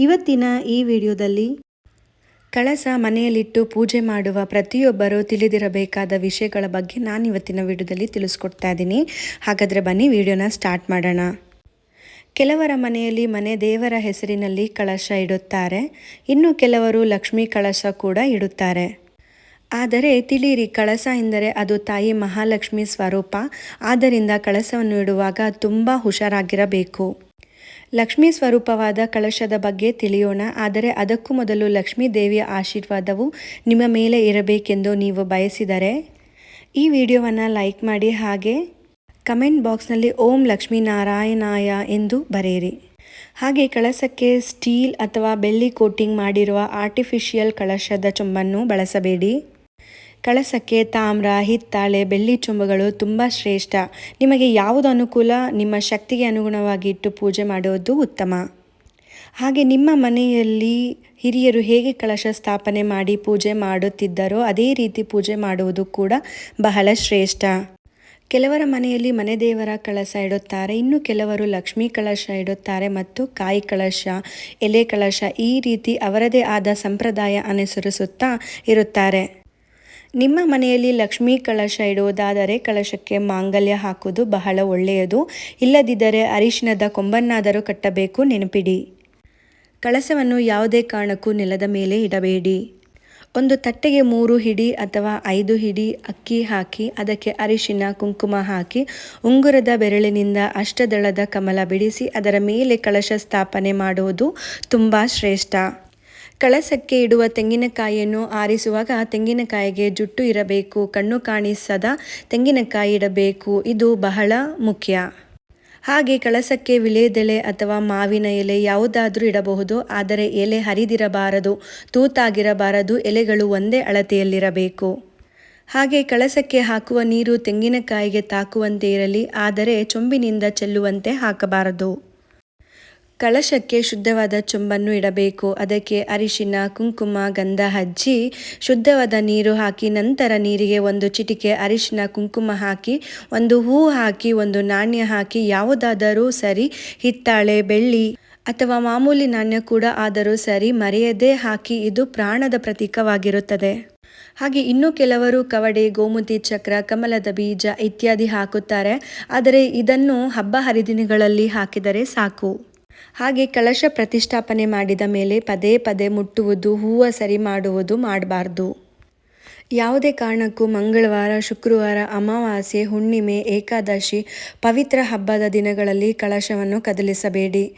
ಇವತ್ತಿನ ಈ ವಿಡಿಯೋದಲ್ಲಿ ಕಳಸ ಮನೆಯಲ್ಲಿಟ್ಟು ಪೂಜೆ ಮಾಡುವ ಪ್ರತಿಯೊಬ್ಬರು ತಿಳಿದಿರಬೇಕಾದ ವಿಷಯಗಳ ಬಗ್ಗೆ ನಾನು ಇವತ್ತಿನ ವಿಡಿಯೋದಲ್ಲಿ ತಿಳಿಸ್ಕೊಡ್ತಾ ಇದ್ದೀನಿ. ಹಾಗಾದರೆ ಬನ್ನಿ ವಿಡಿಯೋನ ಸ್ಟಾರ್ಟ್ ಮಾಡೋಣ. ಕೆಲವರ ಮನೆಯಲ್ಲಿ ಮನೆ ದೇವರ ಹೆಸರಿನಲ್ಲಿ ಕಳಶ ಇಡುತ್ತಾರೆ. ಇನ್ನು ಕೆಲವರು ಲಕ್ಷ್ಮೀ ಕಳಶ ಕೂಡ ಇಡುತ್ತಾರೆ. ಆದರೆ ತಿಳಿಯಿರಿ, ಕಳಸ ಎಂದರೆ ಅದು ತಾಯಿ ಮಹಾಲಕ್ಷ್ಮಿ ಸ್ವರೂಪ. ಆದ್ದರಿಂದ ಕಳಸವನ್ನು ಇಡುವಾಗ ತುಂಬ ಹುಷಾರಾಗಿರಬೇಕು. ಲಕ್ಷ್ಮೀ ಸ್ವರೂಪವಾದ ಕಳಶದ ಬಗ್ಗೆ ತಿಳಿಯೋಣ. ಆದರೆ ಅದಕ್ಕೂ ಮೊದಲು ಲಕ್ಷ್ಮೀ ದೇವಿಯ ಆಶೀರ್ವಾದವು ನಿಮ್ಮ ಮೇಲೆ ಇರಬೇಕೆಂದು ನೀವು ಬಯಸಿದರೆ. ಈ ವಿಡಿಯೋವನ್ನು ಲೈಕ್ ಮಾಡಿ ಹಾಗೆ ಕಮೆಂಟ್ ಬಾಕ್ಸ್ನಲ್ಲಿ ಓಂ ಲಕ್ಷ್ಮೀ ನಾರಾಯಣಾಯ ಎಂದು ಬರೆಯಿರಿ. ಹಾಗೆ ಕಳಸಕ್ಕೆ ಸ್ಟೀಲ್ ಅಥವಾ ಬೆಳ್ಳಿ ಕೋಟಿಂಗ್ ಮಾಡಿರುವ ಆರ್ಟಿಫಿಷಿಯಲ್ ಕಳಶದ ಚೊಂಬನ್ನು ಬಳಸಬೇಡಿ. ಕಳಸಕ್ಕೆ ತಾಮ್ರ, ಹಿತ್ತಾಳೆ, ಬೆಳ್ಳಿ ಚುಂಬಗಳು ತುಂಬ ಶ್ರೇಷ್ಠ. ನಿಮಗೆ ಯಾವುದು ಅನುಕೂಲ? ನಿಮ್ಮ ಶಕ್ತಿಗೆ ಅನುಗುಣವಾಗಿ ಇಟ್ಟು ಪೂಜೆ ಮಾಡುವುದು ಉತ್ತಮ. ಹಾಗೆ ನಿಮ್ಮ ಮನೆಯಲ್ಲಿ ಹಿರಿಯರು ಹೇಗೆ ಕಳಶ ಸ್ಥಾಪನೆ ಮಾಡಿ ಪೂಜೆ ಮಾಡುತ್ತಿದ್ದರೋ ಅದೇ ರೀತಿ ಪೂಜೆ ಮಾಡುವುದು ಕೂಡ ಬಹಳ ಶ್ರೇಷ್ಠ. ಕೆಲವರ ಮನೆಯಲ್ಲಿ ಮನೆ ದೇವರ ಕಳಶ ಇಡುತ್ತಾರೆ, ಇನ್ನು ಕೆಲವರು ಲಕ್ಷ್ಮೀ ಕಳಶ ಇಡುತ್ತಾರೆ ಮತ್ತು ಕಾಯಿ ಕಳಶ, ಎಲೆ ಕಳಶ ಈ ರೀತಿ ಅವರದೇ ಆದ ಸಂಪ್ರದಾಯ ಅನುಸರಿಸುತ್ತಾ ಇರುತ್ತಾರೆ. ನಿಮ್ಮ ಮನೆಯಲ್ಲಿ ಲಕ್ಷ್ಮೀ ಕಳಶ ಇಡುವುದಾದರೆ ಕಳಶಕ್ಕೆ ಮಾಂಗಲ್ಯ ಹಾಕುವುದು ಬಹಳ ಒಳ್ಳೆಯದು. ಇಲ್ಲದಿದ್ದರೆ ಅರಿಶಿನದ ಕೊಂಬನ್ನಾದರೂ ಕಟ್ಟಬೇಕು. ನೆನಪಿಡಿ. ಕಳಶವನ್ನು ಯಾವುದೇ ಕಾರಣಕ್ಕೂ ನೆಲದ ಮೇಲೆ ಇಡಬೇಡಿ. ಒಂದು ತಟ್ಟೆಗೆ ಮೂರು ಹಿಡಿ ಅಥವಾ ಐದು ಹಿಡಿ ಅಕ್ಕಿ ಹಾಕಿ, ಅದಕ್ಕೆ ಅರಿಶಿನ ಕುಂಕುಮ ಹಾಕಿ, ಉಂಗುರದ ಬೆರಳಿನಿಂದ ಅಷ್ಟದಳದ ಕಮಲ ಬಿಡಿಸಿ, ಅದರ ಮೇಲೆ ಕಳಶ ಸ್ಥಾಪನೆ ಮಾಡುವುದು ತುಂಬ ಶ್ರೇಷ್ಠ. ಕಳಸಕ್ಕೆ ಇಡುವ ತೆಂಗಿನಕಾಯಿಯನ್ನು ಆರಿಸುವಾಗ ತೆಂಗಿನಕಾಯಿಗೆ ಜುಟ್ಟು ಇರಬೇಕು, ಕಣ್ಣು ಕಾಣಿಸದ ತೆಂಗಿನಕಾಯಿ ಇಡಬೇಕು, ಇದು ಬಹಳ ಮುಖ್ಯ. ಹಾಗೆ ಕಳಸಕ್ಕೆ ವಿಳೆದೆಲೆ ಅಥವಾ ಮಾವಿನ ಎಲೆ ಯಾವುದಾದರೂ ಇಡಬಹುದು, ಆದರೆ ಎಲೆ ಹರಿದಿರಬಾರದು, ತೂತಾಗಿರಬಾರದು, ಎಲೆಗಳು ಒಂದೇ ಅಳತೆಯಲ್ಲಿರಬೇಕು. ಹಾಗೆ ಕಳಸಕ್ಕೆ ಹಾಕುವ ನೀರು ತೆಂಗಿನಕಾಯಿಗೆ ತಾಕುವಂತೆ ಇರಲಿ, ಆದರೆ ಚೊಂಬಿನಿಂದ ಚೆಲ್ಲುವಂತೆ ಹಾಕಬಾರದು. ಕಳಶಕ್ಕೆ ಶುದ್ಧವಾದ ಚೊಂಬನ್ನು ಇಡಬೇಕು. ಅದಕ್ಕೆ ಅರಿಶಿನ, ಕುಂಕುಮ, ಗಂಧ ಹಚ್ಚಿ ಶುದ್ಧವಾದ ನೀರು ಹಾಕಿ ನಂತರ ನೀರಿಗೆ ಒಂದು ಚಿಟಿಕೆ ಅರಿಶಿನ, ಕುಂಕುಮ ಹಾಕಿ, ಒಂದು ಹೂ ಹಾಕಿ, ಒಂದು ನಾಣ್ಯ ಹಾಕಿ, ಯಾವುದಾದರೂ ಸರಿ ಹಿತ್ತಾಳೆ, ಬೆಳ್ಳಿ ಅಥವಾ ಮಾಮೂಲಿ ನಾಣ್ಯ ಕೂಡ ಆದರೂ ಸರಿ ಮರೆಯದೇ ಹಾಕಿ ಇದು ಪ್ರಾಣದ ಪ್ರತೀಕವಾಗಿರುತ್ತದೆ. ಹಾಗೆ ಇನ್ನೂ ಕೆಲವರು ಕವಡೆ, ಗೋಮುತಿ, ಚಕ್ರ, ಕಮಲದ ಬೀಜ ಇತ್ಯಾದಿ ಹಾಕುತ್ತಾರೆ. ಆದರೆ ಇದನ್ನು ಹಬ್ಬ ಹರಿದಿನಗಳಲ್ಲಿ ಹಾಕಿದರೆ ಸಾಕು. ಹಾಗೆ ಕಳಶ ಪ್ರತಿಷ್ಠಾಪನೆ ಮಾಡಿದ ಮೇಲೆ ಪದೇ ಪದೇ ಮುಟ್ಟುವುದು, ಹೂವು ಸರಿ ಮಾಡುವುದು ಮಾಡಬಾರ್ದು. ಯಾವುದೇ ಕಾರಣಕ್ಕೂ ಮಂಗಳವಾರ, ಶುಕ್ರವಾರ, ಅಮಾವಾಸ್ಯೆ, ಹುಣ್ಣಿಮೆ, ಏಕಾದಶಿ, ಪವಿತ್ರ ಹಬ್ಬದ ದಿನಗಳಲ್ಲಿ ಕಳಶವನ್ನು ಕದಲಿಸಬೇಡಿ.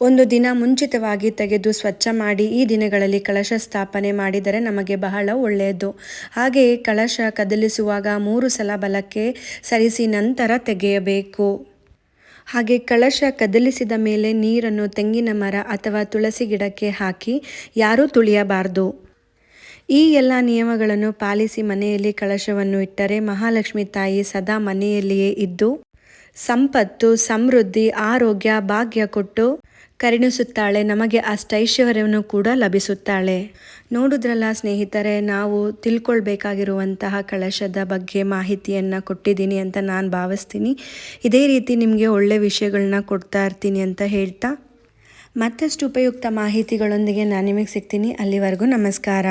ಒಂದು ದಿನ ಮುಂಚಿತವಾಗಿ ತೆಗೆದು ಸ್ವಚ್ಛ ಮಾಡಿ ಈ ದಿನಗಳಲ್ಲಿ ಕಳಶ ಸ್ಥಾಪನೆ ಮಾಡಿದರೆ ನಮಗೆ ಬಹಳ ಒಳ್ಳೆಯದು. ಹಾಗೆಯೇ ಕಳಶ ಕದಲಿಸುವಾಗ ಮೂರು ಸಲ ಬಲಕ್ಕೆ ಸರಿಸಿ ನಂತರ ತೆಗೆಯಬೇಕು. ಹಾಗೆ ಕಳಶ ಕದಲಿಸಿದ ಮೇಲೆ ನೀರನ್ನು ತೆಂಗಿನ ಮರ ಅಥವಾ ತುಳಸಿ ಗಿಡಕ್ಕೆ ಹಾಕಿ ಯಾರೂ ತುಳಿಯಬಾರದು. ಈ ಎಲ್ಲ ನಿಯಮಗಳನ್ನು ಪಾಲಿಸಿ ಮನೆಯಲ್ಲಿ ಕಳಶವನ್ನು ಇಟ್ಟರೆ ಮಹಾಲಕ್ಷ್ಮಿ ತಾಯಿ ಸದಾ ಮನೆಯಲ್ಲಿಯೇ ಇದ್ದು, ಸಂಪತ್ತು, ಸಮೃದ್ಧಿ, ಆರೋಗ್ಯ, ಭಾಗ್ಯ ಕೊಟ್ಟು ಕರುಣಿಸುತ್ತಾಳೆ, ನಮಗೆ ಅಷ್ಟೈಶ್ವರ್ಯವನ್ನು ಕೂಡ ಲಭಿಸುತ್ತಾಳೆ. ನೋಡಿದ್ರಲ್ಲ ಸ್ನೇಹಿತರೆ, ನಾವು ತಿಳ್ಕೊಳ್ಬೇಕಾಗಿರುವಂತಹ ಕಳಶದ ಬಗ್ಗೆ ಮಾಹಿತಿಯನ್ನು ಕೊಟ್ಟಿದ್ದೀನಿ ಅಂತ ನಾನು ಭಾವಿಸ್ತೀನಿ. ಇದೇ ರೀತಿ ನಿಮಗೆ ಒಳ್ಳೆ ವಿಷಯಗಳನ್ನ ಕೊಡ್ತಾ ಇರ್ತೀನಿ ಅಂತ ಹೇಳ್ತಾ. ಮತ್ತಷ್ಟು ಉಪಯುಕ್ತ ಮಾಹಿತಿಗಳೊಂದಿಗೆ ನಾನು ನಿಮಗೆ ಸಿಗ್ತೀನಿ. ಅಲ್ಲಿವರೆಗೂ ನಮಸ್ಕಾರ.